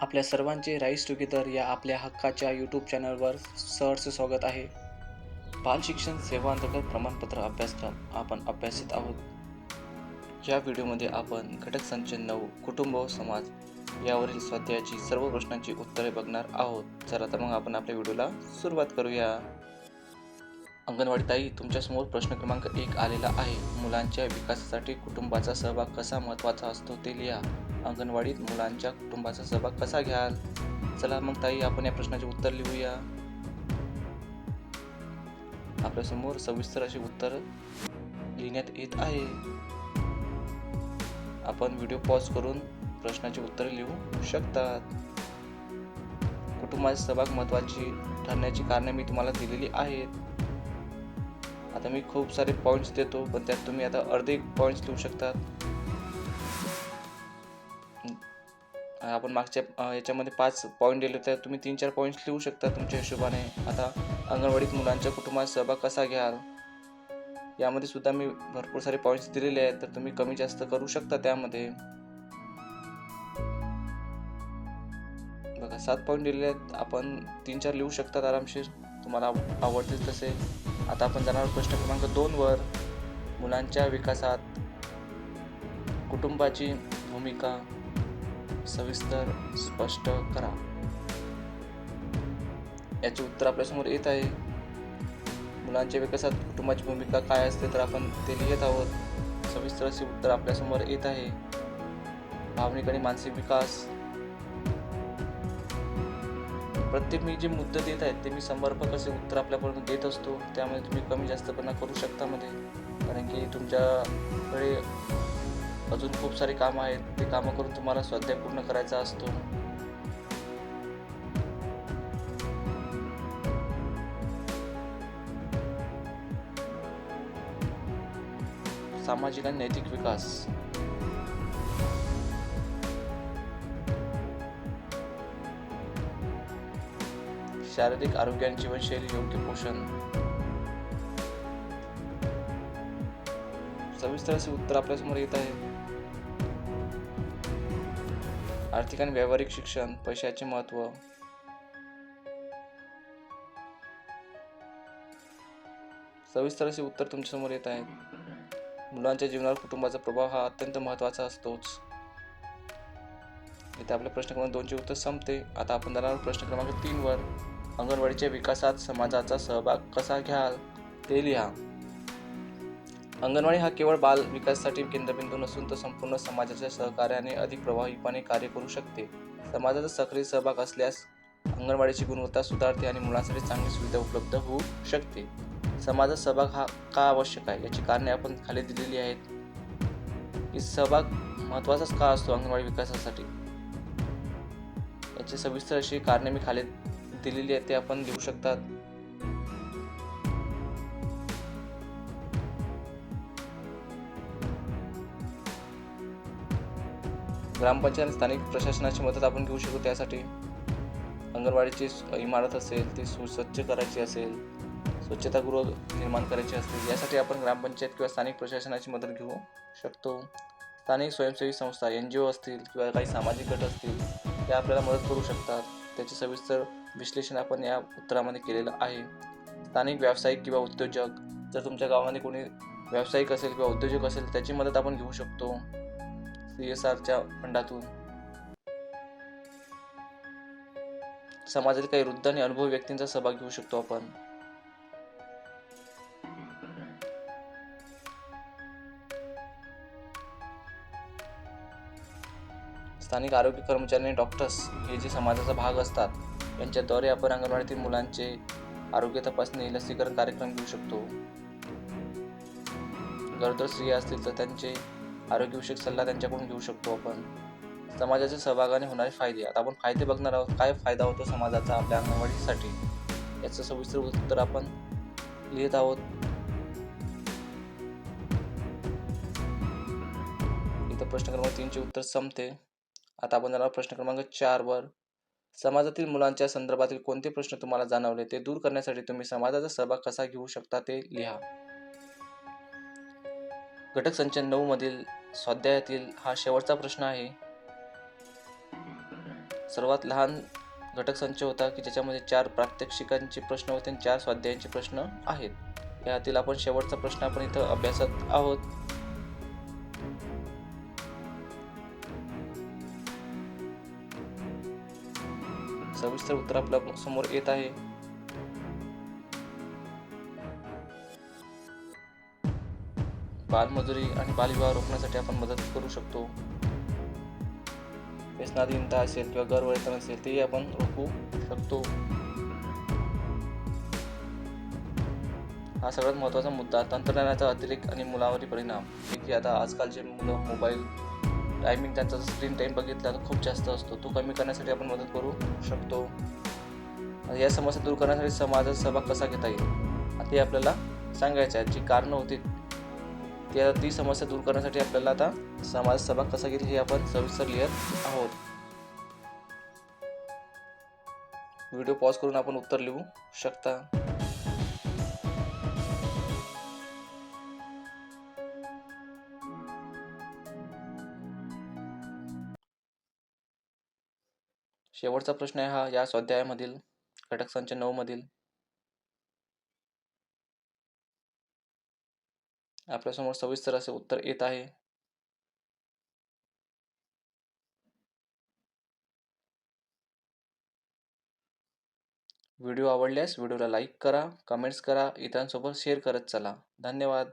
आपल्या सर्वांचे rice together या आपल्या हक्काच्या यूट्यूब चॅनलवर सहर्ष स्वागत आहे. बाल शिक्षण सेवा अंतर्गत प्रमाणपत्र अभ्यासक्रम आपण अभ्यासित आहोत. या व्हिडिओमध्ये आपण घटक संच नऊ कुटुंब व समाज यावरील स्वाध्यायाची सर्व प्रश्नांची उत्तरे बघणार आहोत चला तर मग आपण आपल्या व्हिडिओला सुरुवात करूया. अंगणवाडी ताई तुमच्यासमोर प्रश्न क्रमांक एक आलेला आहे. मुलांच्या विकासासाठी कुटुंबाचा सहभाग कसा महत्त्वाचा असतो ते लिहा. अंगणवाडीत मुलांच्या कुटुंबाचा सहभाग कसा घ्याल? चला मग ताई आपण या प्रश्नाचे उत्तर लिहूया. आपल्यासमोर सविस्तर असे उत्तर लिहिण्यात येत आहे. आपण व्हिडिओ पॉज करून प्रश्नाची उत्तरे लिहू शकतात. कुटुंबाचा सहभाग महत्त्वाची ठरण्याची कारणे मी तुम्हाला दिलेली आहेत. आता मी खूप सारे पॉईंट्स देतो पण त्यात तुम्ही आता अर्धे पॉईंट्स लिहू शकतात आपण मागच्या याच्यामध्ये पाच पॉईंट दिले तर तुम्ही तीन चार पॉईंट्स लिहू शकता तुमच्या हिशोबाने. आता अंगणवाडीत मुलांच्या कुटुंबात सहभाग कसा घ्याल? यामध्ये सुद्धा मी भरपूर सारे पॉईंट्स दिलेले आहेत तर तुम्ही कमी जास्त करू शकता त्यामध्ये. बघा सात पॉईंट दिलेले आहेत आपण तीन चार लिहू शकतात आरामशीर. तुम्हाला आवडतील तसे. आता आपण जाणार प्रश्न क्रमांक दोनवर मुलांच्या विकासात कुटुंबाची भूमिका सविस्तर स्पष्ट करा. याचे उत्तर आपल्यासमोर येत आहे. मुलांच्या विकासात कुटुंबाची भूमिका काय असते तर आपण ते लिहित आहोत. सविस्तर असे उत्तर आपल्यासमोर येत आहे. भावनिक आणि मानसिक विकास प्रत्येक मी जे मुद्दे देत आहेत ते मी समर्पक असे उत्तर आपल्यापर्यंत देत असतो. त्यामुळे तुम्ही कमी जास्तपणा करू शकता मध्ये. कारण की तुमच्याकडे अजून खूप सारे कामं आहेत. ते कामं करून तुम्हाला स्वाध्याय पूर्ण करायचा असतो. सामाजिक आणि नैतिक विकास. शारीरिक आरोग्य आणि जीवनशैली योग्य पोषण. सविस्तर असे उत्तर आपल्यासमोर येत आहे. आर्थिक आणि व्यावहारिक शिक्षण पैशाचे महत्त्व सविस्तर असे उत्तर तुमच्यासमोर येत आहे. मुलांच्या जीवनावर कुटुंबाचा प्रभाव हा अत्यंत महत्त्वाचा असतोच. इथे आपल्या प्रश्न क्रमांक दोनचे उत्तर संपते. आता आपण जाणार प्रश्न क्रमांक तीनवर. अंगणवाडीच्या विकासात समाजाचा सहभाग कसा घ्याल ते लिहा. अंगणवाडी हा केवळ बाल विकासासाठी केंद्रबिंदू नसून तर संपूर्ण समाजाच्या सहकार्याने अधिक प्रभावीपणे कार्य करू शकते. समाजाचा सक्रिय सहभाग असल्यास अंगणवाडीची गुणवत्ता सुधारते आणि मुलांसाठी चांगली सुविधा उपलब्ध होऊ शकते. समाजात सहभाग हा का आवश्यक आहे याची कारणे आपण खाली दिलेली आहेत. की सहभाग महत्त्वाचाच का असतो अंगणवाडी विकासासाठी? याची सविस्तर अशी कारणे मी खाली दिलेली आहेत ते आपण लिहू शकतात. ग्रामपंचायत आणि स्थानिक प्रशासनाची मदत आपण घेऊ शकतो त्यासाठी. अंगणवाडीची इमारत असेल ती सुस्वच्छ करायची असेल स्वच्छतागृह निर्माण करायची असतील यासाठी आपण ग्रामपंचायत किंवा स्थानिक प्रशासनाची मदत घेऊ शकतो. स्थानिक स्वयंसेवी संस्था एन जी ओ असतील किंवा काही सामाजिक गट असतील ते आपल्याला मदत करू शकतात. त्याचे सविस्तर विश्लेषण आपण या उत्तरामध्ये केलेलं आहे. स्थानिक व्यावसायिक किंवा उद्योजक जर तुमच्या गावामध्ये कोणी व्यावसायिक असेल किंवा उद्योजक असेल त्याची मदत आपण घेऊ शकतो. सी एस आरच्या फंडातून. समाजातील काही वृद्ध आणि अनुभवी व्यक्तींचा सहभाग घेऊ शकतो आपण. स्थानिक आरोग्य कर्मचारी आणि डॉक्टर्स हे जे समाजाचा भाग असतात यांच्याद्वारे आपण अंगणवाडीतील मुलांचे आरोग्य तपासणी लसीकरण कार्यक्रम घेऊ शकतो. गरोदर स्त्रिया असतील तर त्यांचे आरोग्यविषयक सल्ला त्यांच्याकडून घेऊ शकतो आपण. समाजाच्या सहभागाने होणारे फायदे. आता आपण फायदे बघणार आहोत. काय फायदा होतो समाजाचा आपल्या अंगणवाडीसाठी? याचं सविस्तर उत्तर आपण लिहित आहोत. इथं प्रश्न क्रमांक तीनचे उत्तर संपते. आता आपण जाणार प्रश्न क्रमांक चारवर. समाजातील मुलांच्या संदर्भातील कोणते प्रश्न तुम्हाला जाणवले ते दूर करण्यासाठी तुम्ही समाजाचा सहभाग कसा घेऊ शकता ते लिहा. घटक संच नऊ मधील स्वाध्यायातील हा शेवटचा प्रश्न आहे. सर्वात लहान घटक संच होता की ज्याच्यामध्ये चार प्रात्यक्षिकांचे प्रश्न होते आणि चार स्वाध्यायांचे प्रश्न आहेत. यातील आपण शेवटचा प्रश्न आपण इथं अभ्यासत आहोत. सविस्तर उत्तर आपल्यासमोर येत आहे. बालमजुरी आणि बालविवाह रोखण्यासाठी आपण मदत करू शकतो. व्यसनाधीनता असेल किंवा गर्भवर्तन असेल तेही आपण रोखू शकतो. हा सगळ्यात महत्त्वाचा मुद्दा तंत्रज्ञानाचा अतिरेक आणि मुलावरील परिणाम. जे की आता आजकालचे मुलं मोबाईल टायमिंग त्यांचा स्क्रीन टाईम बघितला तर खूप जास्त असतो. तो कमी करण्यासाठी आपण मदत करू शकतो. या समस्या दूर करण्यासाठी समाजात सहभाग कसा घेता येईल? ते आपल्याला सांगायचं आहे. जी कारणं होती ती आता ती समस्या दूर करण्यासाठी आपल्याला आता समाज सहभाग कसा घेईल हे आपण सविस्तर लिहित आहोत. व्हिडिओ पॉज करून आपण उत्तर लिहू शकता. शेवटचा प्रश्न आहे हा या स्वाध्यायामधील घटक संच नऊ मधील आपल्यासमोर सविस्तर असे उत्तर येत आहे. व्हिडिओ आवडल्यास व्हिडिओला लाईक करा कमेंट्स करा इतरांसोबत शेअर करत चला. धन्यवाद.